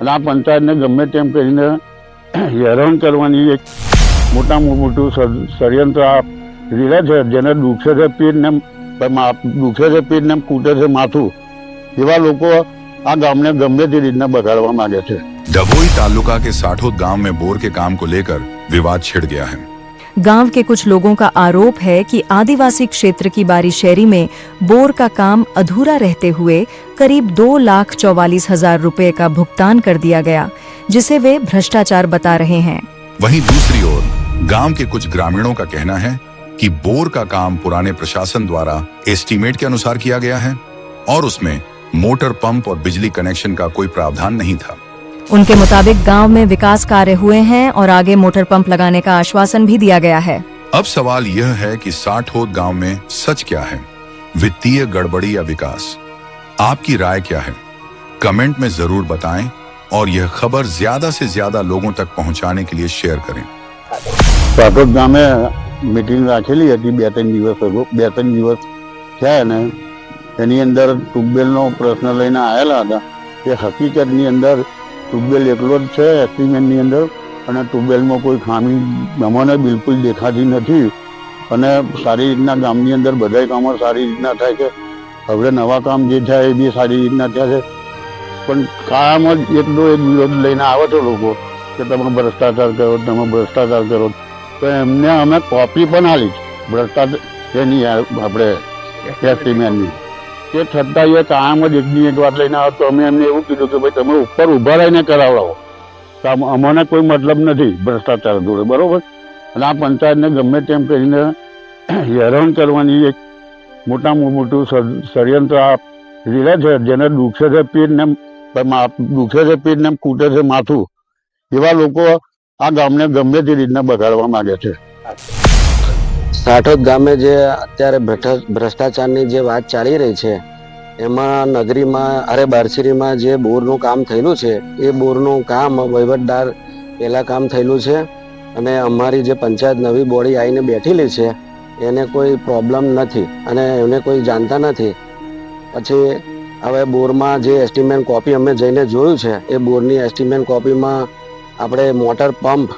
અને આ પંચાયતને ગમે તેમ કરીને હેરાન કરવાની એક મોટામાં મોટું ષડ- ષડયંત્ર આ રીલે છે જેને દુખે છે પીઠ ને મા- દુખે છે પીઠ ને કૂટે છે માથું એવા લોકો આ ગામને ગમે તે રીતના બગાડવા માંગે છે डभोई तालुका के साठोद गांव में बोर के काम को लेकर विवाद छिड़ गया है गाँव के कुछ लोगों का आरोप है कि आदिवासी क्षेत्र की बारी शहरी में बोर का काम अधूरा रहते हुए करीब दो लाख चौवालीस हज़ार रूपए का भुगतान कर दिया गया, जिसे वे भ्रष्टाचार बता रहे हैं। वहीं दूसरी ओर, गाँव के कुछ ग्रामीणों का कहना है कि बोर का काम पुराने प्रशासन द्वारा एस्टीमेट के अनुसार किया गया है, और उसमें मोटर पंप और बिजली कनेक्शन का कोई प्रावधान नहीं था। उनके मुताबिक गांव में विकास कार्य हुए हैं और आगे मोटर पंप लगाने का आश्वासन भी दिया गया है अब सवाल यह है कि साठोद गांव में सच क्या है वित्तीय गड़बड़ी या विकास आपकी राय क्या है कमेंट में जरूर बताएं और यह खबर ज्यादा से ज्यादा लोगों तक पहुंचाने के लिए शेयर करें સાટોદ ગામે મિટિંગ રાખેલી હતી બે ત્રણ દિવસ અગાઉ બે ત્રણ દિવસ થયા ને એની અંદર ટ્યુબવેલનો પ્રશ્ન લઈને આવેલા હતા એ હકીકતની અંદર ટ્યુબવેલ એકલો જ છે એસ્ટિમેટની અંદર. અને ટ્યુબવેલમાં કોઈ ખામી અમને બિલકુલ દેખાતી નથી. અને સારી રીતના ગામની અંદર બધાય કામો સારી રીતના થાય છે. હવે નવા કામ જે થાય એ બી સારી રીતના થયા છે. પણ કામ જ એકનો એક વિરોધ લઈને આવે છે લોકો કે તમે ભ્રષ્ટાચાર કરો તમે ભ્રષ્ટાચાર કરો. તો એમને અમે કોપી પણ આલી ભ્રષ્ટાચાર એની આપણે એસ્ટિમેટની તે છતાં એ કામ જ એકની એક વાત લઈને આવતો. અમે એમને એવું કીધું કે ભાઈ, તમે ઉપર ઊભા રહીને કરાવડાવો. તો આમ- અમને કોઈ મતલબ નથી ભ્રષ્ટાચાર જોડે, બરાબર? અને આ પંચાયતને ગમે તેમ કરીને હેરાન કરવાની એક મોટામાં મોટું ષડ- ષડયંત્ર આ રીલે છે, જેને દુખે છે પીઠને દુખે છે પીઠ ને કૂટે છે માથું. એવા લોકો આ ગામને ગમે તે રીતના બગાડવા માંગે છે. સાઠોદ ગામે જે અત્યારે ભ્રષ્ટા- ભ્રષ્ટાચારની જે વાત ચાલી રહી છે, એમાં નગરીમાં, અરે બારસીરીમાં જે બોરનું કામ થયેલું છે, એ બોરનું કામ વહીવટદાર પહેલા કામ થયેલું છે અને અમારી જે પંચાયત નવી બોડી આવીને બેઠેલી છે, એને કોઈ પ્રોબ્લેમ નથી અને એને કોઈ જાણતા નથી. પછી હવે બોરમાં જે એસ્ટિમેન્ટ કોપી અમે જઈને જોયું છે, એ બોરની એસ્ટિમેન્ટ કોપીમાં આપણે મોટર પંપ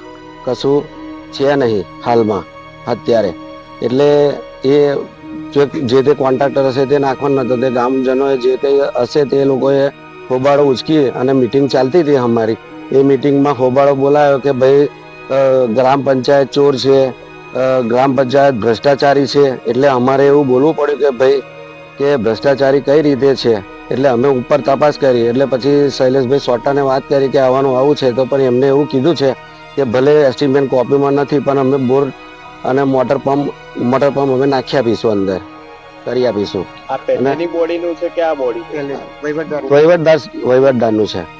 કશું છે નહીં હાલમાં, અત્યારે. એટલે એ જે તે કોન્ટ્રાક્ટર હશે તે નાખવાનું નતો તે ગામજનોએ જે કંઈ હશે તે લોકોએ હોબાળો ઉચકી અને મિટિંગ ચાલતી હતી અમારી. એ મિટિંગમાં હોબાળો બોલાયો કે ભાઈ ગ્રામ પંચાયત ચોર છે ગ્રામ પંચાયત ભ્રષ્ટાચારી છે. એટલે અમારે એવું બોલવું પડ્યું કે ભાઈ, કે ભ્રષ્ટાચારી કઈ રીતે છે? એટલે અમે ઉપર તપાસ કરી. એટલે પછી શૈલેષભાઈ સોટાને વાત કરી કે આવવાનું આવું છે, તો પણ એમને એવું કીધું છે કે ભલે એસ્ટિમેટ કોપીમાં નથી, પણ અમે બોર અને મોટર પંપ મોટર પંપ અમે નાખી આપીશું અંદર કરી આપીશું. બોડીનું છે કે આ બોડી? વહીવટદાર વહીવટદારનું છે.